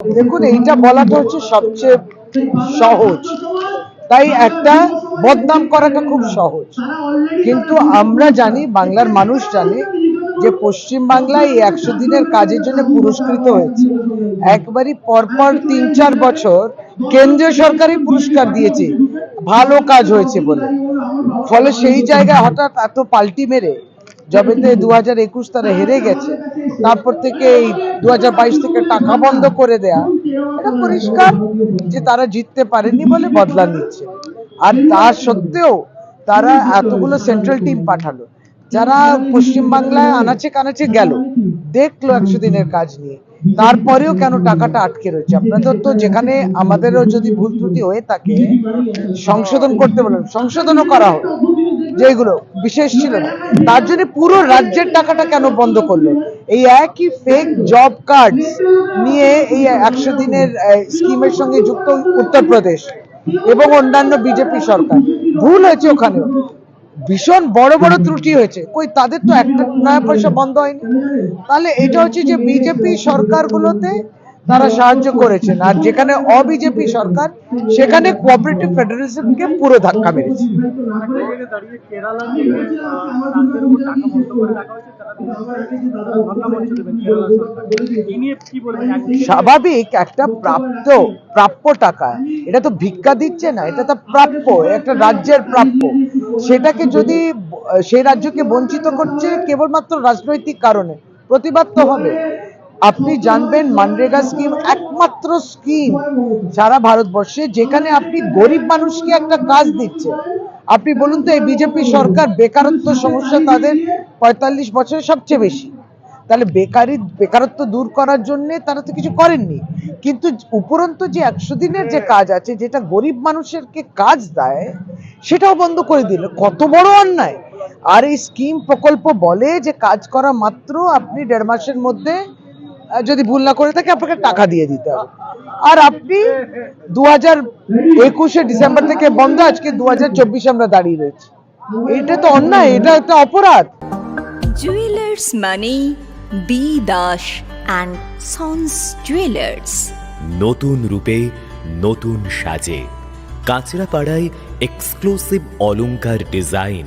দেখুন, এইটা বলাটা হচ্ছে সবচেয়ে সহজ। তাই একটা বদনাম করাটা খুব সহজ। কিন্তু আমরা জানি, বাংলার মানুষ জানে, যে পশ্চিম বাংলায় এই একশো দিনের কাজের জন্য পুরস্কৃত হয়েছে। একবারই পরপর তিন চার বছর কেন্দ্রীয় সরকারই পুরস্কার দিয়েছে। ভালো কাজ হয়েছে বলে। ফলে সেই জায়গায় হঠাৎ এত পাল্টি মেরে যবে দু হাজার একুশ তারা হেরে গেছে। তারপর থেকে এই দু হাজার বাইশ থেকে টাকা বন্ধ করে দেয়া এটা পরিষ্কার যে তারা জিততে পারেনি বলে বদলা নিচ্ছে। আর তা সত্ত্বেও তারা এতগুলো সেন্ট্রাল টিম পাঠালো। যারা পশ্চিমবাংলায় আনাচে কানাচে গেল, দেখল একশো দিনের কাজ নিয়ে। তারপরেও কেন টাকাটা আটকে রয়েছে? আপনাদের তো যেখানে আমাদেরও যদি ভুল ত্রুটি হয়ে থাকে, সংশোধন করতে বলেন, সংশোধনও করা হোক। যেগুলো বিশেষ ছিল না। তার জন্য পুরো রাজ্যের টাকাটা কেন বন্ধ করল? এই একই ফেক জব কার্ড নিয়ে এই একশো দিনের স্কিমের সঙ্গে যুক্ত উত্তরপ্রদেশ এবং অন্যান্য বিজেপি সরকার। ভুল হয়েছে ওখানেও। ভীষণ বড় বড় ত্রুটি হয়েছে। কই, তাদের তো একটা নয়া পয়সা বন্ধ হয়নি। তাহলে এটা হচ্ছে যে বিজেপি সরকারগুলোতে তারা সাহায্য করেছেন। আর যেখানে অবিজেপি সরকার, সেখানে কোঅপারেটিভ ফেডারেলিজমকে পুরো ধাক্কা মেরেছে। স্বাভাবিক একটা প্রাপ্ত, প্রাপ্য টাকা। এটা তো ভিক্ষা দিচ্ছে না, এটা তো প্রাপ্য, একটা রাজ্যের প্রাপ্য। সেটাকে যদি, সেই রাজ্যকে বঞ্চিত করছে কেবলমাত্র রাজনৈতিক কারণে, প্রতিবাদ তো হবে। আপনি জানবেন মানরেগা স্কিম একমাত্র স্কিম সারা ভারতবর্ষে, যেখানে আপনি গরিব মানুষকে একটা কাজ দিচ্ছে। আপনি বলুন তো, এই বিজেপি সরকার বেকারত্ব সমস্যা তাদের পঁয়তাল্লিশ বছরে সবচেয়ে বেশি। তাহলে বেকারি, বেকারত্ব দূর করার জন্য তারা তো কিছু করেননি। কিন্তু উপরন্ত যে একশো দিনের যে কাজ আছে, যেটা গরিব মানুষেরকে কাজ দেয়, সেটাও বন্ধ করে দিল। কত বড় অন্যায়। আর এই স্কিম প্রকল্প বলে যে কাজ করা মাত্র আপনি দেড় মাসের মধ্যে যদি ভুল না করে থাকে আপনাকে টাকা দিয়ে দিতে হবে। আর আপনি দু হাজার একুশে ডিসেম্বর থেকে বন্ধ আজকে দু হাজার চব্বিশে আমরা দাঁড়িয়ে রয়েছি। এটা তো অন্যায় এটা একটা অপরাধ। জুয়েলার্স মানে B Das and sons jewellers নতুন রূপে নতুন সাজে। কাঁচরাপাড়ায় এক্সক্লুসিভ অলংকার ডিজাইন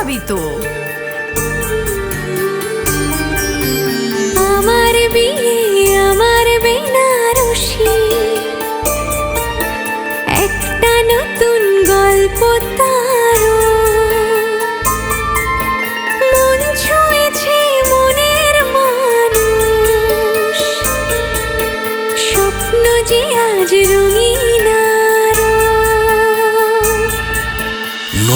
যাবি তো আমার বিয়ে, আমার বেনারসি। একটা নতুন গল্প তারও মন মনের স্বপ্ন আজ রঙিন